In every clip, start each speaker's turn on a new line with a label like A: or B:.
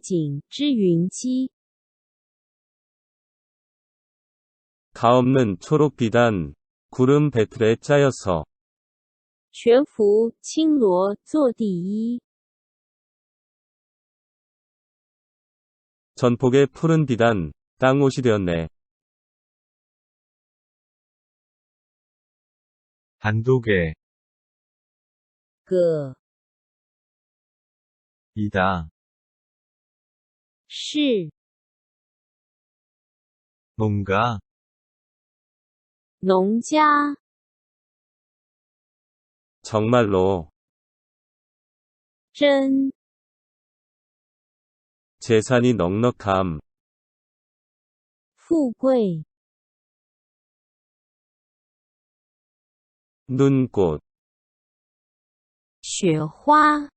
A: 景之云姬，
B: 가없는 초록 비단, 구름 배틀에 짜여서,
A: 全服青罗坐第一。
B: 전폭의 푸른 비단, 땅옷이 되었네.
C: 단독의,
A: 葛
C: 이다,
A: 是
C: 뭔가,
A: 农家
B: 정말로,
A: 真
B: 재산이 넉넉함,
A: 富贵
B: 눈꽃,
A: 雪花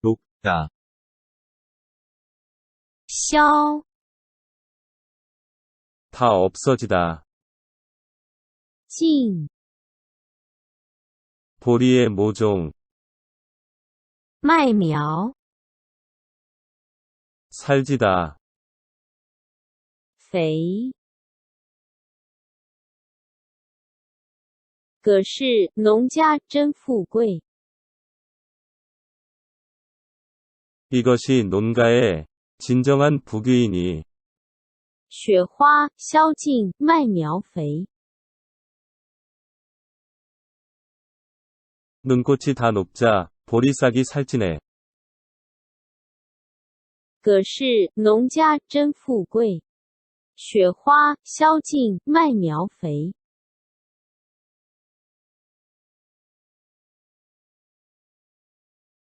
C: 녹다,
A: 消
B: 다 없어지다.
A: 尽
B: 보리의 모종,
A: 麦苗
B: 살지다.
A: 肥。葛氏农家真富贵，
B: 이것이 논가의 진정한 부귀이니,
A: 雪花消尽麦苗肥。
B: 눈꽃이 다 녹자 보리싹이 살찌네.
A: 葛氏农家真富贵，雪花消尽麦苗肥。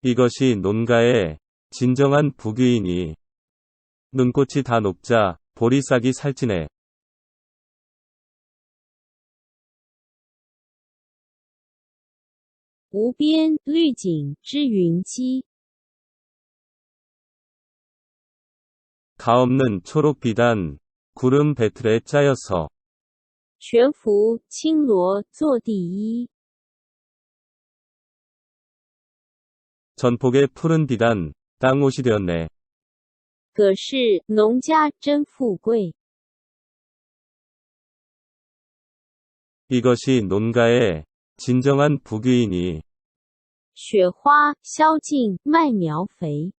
B: 이것이 논가의 진정한 부귀이니, 눈꽃이 다 녹자 보리싹이 살찌네.
A: 无边绿景之云姬，
B: 가없는 초록 비단, 구름 배틀에 짜여서,
A: 全服青罗坐第一。
B: 전폭의 푸른 비단, 땅옷이 되었네.
A: 葛氏农家真富贵，
B: 이것이 논가의 진정한 부귀이니,
A: 雪花消尽麦苗肥。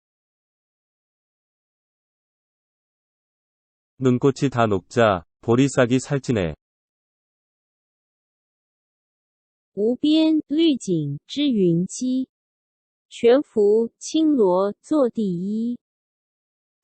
B: 눈꽃이 다 녹자 보리싹이 살찌네.
A: 无边绿景之云姬，全服青罗坐第一。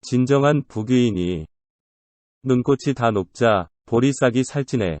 B: 진정한 부귀이니, 눈꽃이 다 녹자 보리싹이 살찌네.